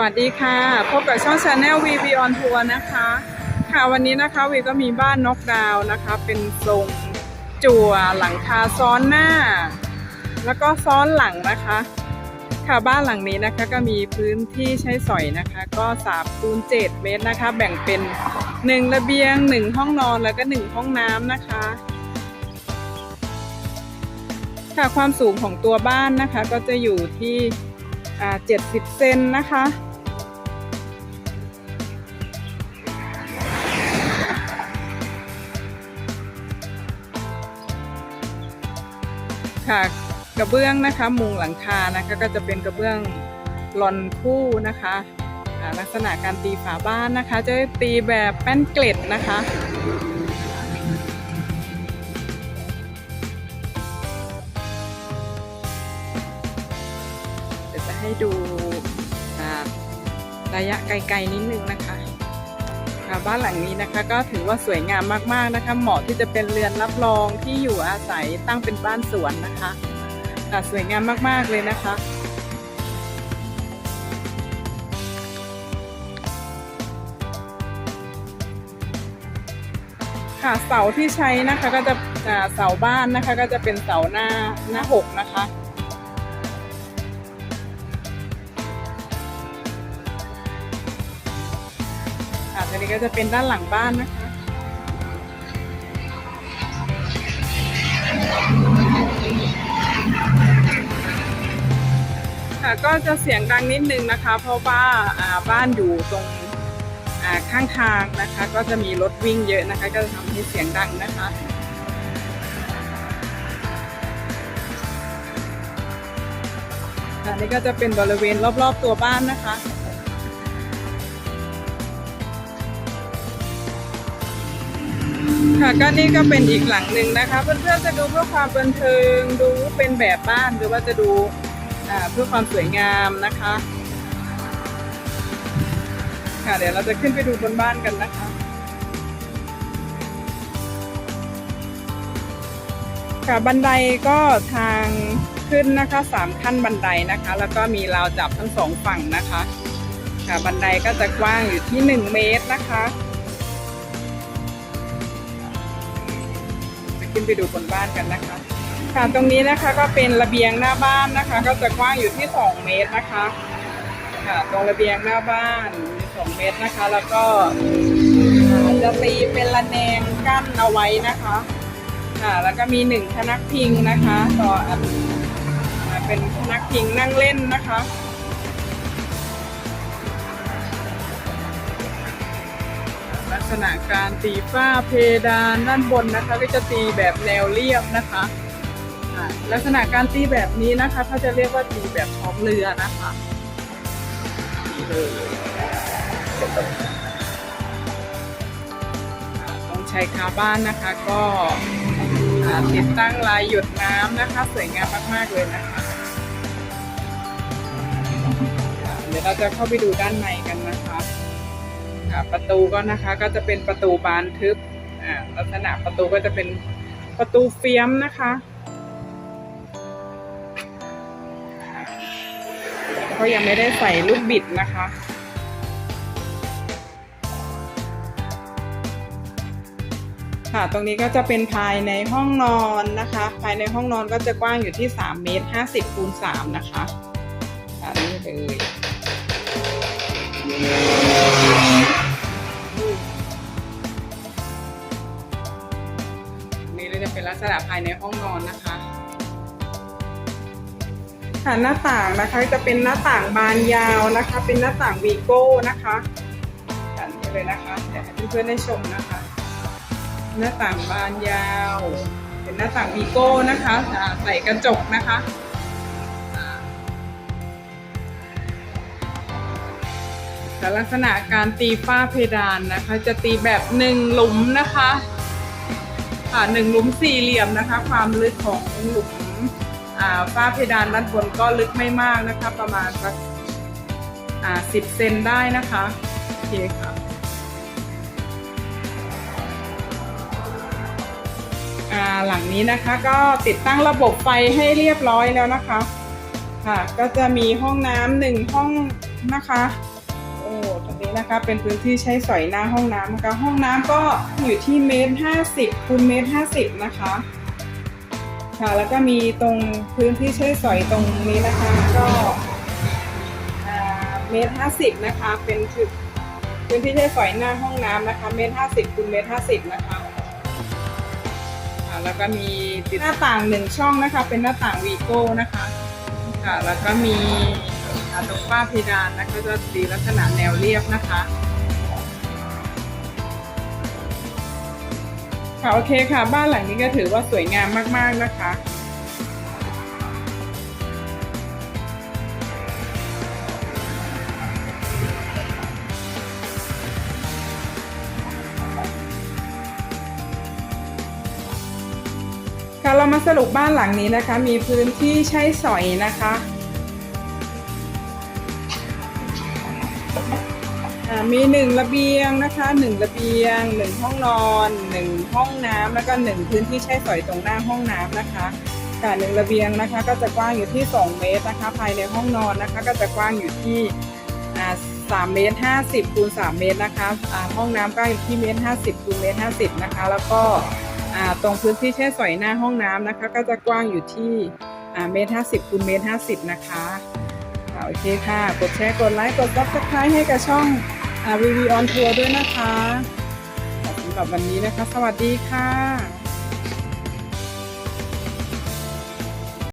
วัสดีค่ะ พบกับช่องชาแนลวีวีออนทัวร์นะคะ ค่ะวันนี้นะคะวีก็มีบ้านนกดาวนะคะ เป็นทรงจั่วหลังคาซ้อนหน้า แล้วก็ซ้อนหลังนะคะ ค่ะบ้านหลังนี้นะคะก็มีพื้นที่ใช้สอยนะคะ ก็สามคูณเจ็ดเมตรนะคะ แบ่งเป็นหนึ่งระเบียงหนึ่งห้องนอนแล้วก็หนึ่งห้องน้ำนะคะค่ะความสูงของตัวบ้านนะคะก็จะอยู่ที่อ่า70 เซนนะคะ ค่ะ กระเบื้องนะคะมุงหลังคานะคะก็จะเป็นกระเบื้องลอนคู่นะคะลักษณะการตีฝาบ้านนะคะ จะตีแบบแป้นเกล็ดนะคะเดี๋ยวจะให้ดูระยะไกลๆนิดนึงนะคะ ค่ะบ้านหลังนี้นะคะก็ถือว่าสวยงามมากๆนะคะ เหมาะที่จะเป็นเรือนรับรองที่อยู่อาศัยตั้งเป็นบ้านสวนนะคะค่ะสวยงามมากๆเลยนะคะค่ะเสาที่ใช้นะคะก็จะเสาบ้านนะคะก็จะเป็นเสาหน้าหน้าหกนะคะ ค่ะทีนี้ก็จะเป็นด้านหลังบ้านนะคะ ค่ะก็จะเสียงดังนิดนึงนะคะ เพราะว่าบ้านอยู่ตรงข้างทางนะคะ ก็จะมีรถวิ่งเยอะนะคะ ก็จะทำให้เสียงดังนะคะค่ะนี่ก็จะเป็นบริเวณรอบๆตัวบ้านนะคะ ค่ะก็นี่ก็เป็นอีกหลังหนึ่งนะคะเพื่อนๆจะดูเพื่อความบันเทิงดูเป็นแบบบ้านหรือว่าจะดูเพื่อความสวยงามนะคะ ค่ะเดี๋ยวเราจะขึ้นไปดูบนบ้านกันนะคะค่ะบันไดก็ทางขึ้นนะคะสามขั้นบันไดนะคะ แล้วก็มีราวจับทั้งสองฝั่งนะคะ ค่ะบันไดก็จะกว้างอยู่ที่หนึ่งเมตรนะคะ ขึ้นไปดูบนบ้านกันนะคะ ค่ะตรงนี้นะคะก็เป็นระเบียงหน้าบ้านนะคะ ก็จะกว้างอยู่ที่ 2 เมตรนะคะค่ะตรงระเบียงหน้าบ้านมี2เมตรนะคะ แล้วก็จะตีเป็นระแนงกั้นเอาไว้นะคะค่ะแล้วก็มีหนึ่งพนักพิงนะคะ ต่ออันเป็นพนักพิงนั่งเล่นนะคะ ษณะการตีฝ้าเพดานด้านบนนะคะ ก็จะตีแบบแนวเรียบนะคะลักษณะการตีแบบนี้นะคะเขาจะเรียกว่าตีแบบท้องเรือนะคะนี่เลยตรงชายคาบ้านนะคะก็ติดตั้งลายหยดน้ำนะคะ สวยงามมากๆเลยนะคะ เดี๋ยวเราจะเข้าไปดูด้านในกัน ประตูก็นะคะก็จะเป็นประตูบานทึบอ่าลักษณะประตูก็จะเป็นประตูเฟียมนะคะก็ยังไม่ได้ใส่ลูกบิดนะคะค่ะตรงนี้ก็จะเป็นภายในห้องนอนนะคะ ภายในห้องนอนก็จะกว้างอยู่ที่ 3 เมตร 50คูณ3นะคะนนี้เลยายในห้องนอนนะคะ ค่ะหน้าต่างนะคะจะเป็นหน้าต่างบานยาวนะคะ เป็นหน้าต่างวีโก้นะคะกันนี้เลยนะคะเดี๋ยวให้เพื่อนๆได้ชมนะคะ หน้าต่างบานยาว เป็นหน้าต่างวีโก้นะคะใส่กระจกนะคะแต่ลักษณะการตีฝ้าเพดานนะคะ จะตีแบบหนึ่งหลุมนะคะ หนึ่งหลุมสี่เหลี่ยมนะคะ ความลึกของหลุมฝ้าเพดานด้านบนก็ลึกไม่มากนะคะ ประมาณสักสิบเซนได้นะคะโอเคค่ะหลังนี้นะคะก็ติดตั้งระบบไฟให้เรียบร้อยแล้วนะคะค่ะก็จะมีห้องน้ำหนึ่งห้องนะคะ นี้นะคะ เป็นพื้นที่ใช้สอยหน้าห้องน้ำนะคะ ห้องน้ำก็อยู่ที่เมตรห้าสิบคูณเมตรห้าสิบนะคะ ค่ะ แล้วก็มีตรงพื้นที่ใช้สอยตรงนี้นะคะ ก็เมตรห้าสิบนะคะ เป็นจุดพื้นที่ใช้สอยหน้าห้องน้ำนะคะ เมตรห้าสิบคูณเมตรห้าสิบนะคะอ่าแล้วก็มีติดหน้าต่างหนึ่งช่องนะคะ เป็นหน้าต่างวีโก้นะคะ ค่ะ แล้วก็มี อ่าตรงฝ้าเพดานนะคะจะสีลักษณะแนวเรียบนะคะค่ะโอเคค่ะ บ้านหลังนี้ก็ถือว่าสวยงามมาก ๆนะคะค่ะเรามาสรุปบ้านหลังนี้นะคะ มีพื้นที่ใช้สอยนะคะ มีหนึ่งระเบียงนะคะหนึ่งระเบียงหนึ่งห้องนอนหนึ่งห้องน้ำแล้วก็หนึ่งพื้นที่ใช้สอยตรงหน้าห้องน้ำนะคะค่ะหนึ่งระเบียงนะคะก็จะกว้างอยู่ที่ 2 เมตรนะคะ ภายในห้องนอนนะคะ ก็จะกว้างอยู่ที่สามเมตรห้าสิบคูณสามเมตรนะคะห้องน้ำก็อยู่ที่เมตรห้าสิบคูณเมตรห้าสิบนะคะ แล้วก็ตรงพื้นที่ใช้สอยหน้าห้องน้ำนะคะ ก็จะกว้างอยู่ที่เมตรห้าสิบคูณเมตรห้าสิบนะคะโอเคค่ะ กดแชร์กดไลค์กดซับสไครต์ให้กับช่อง อ่าวีวีออนทัวร์ด้วยนะคะสำหรับวันนี้นะคะ สวัสดีค่ะ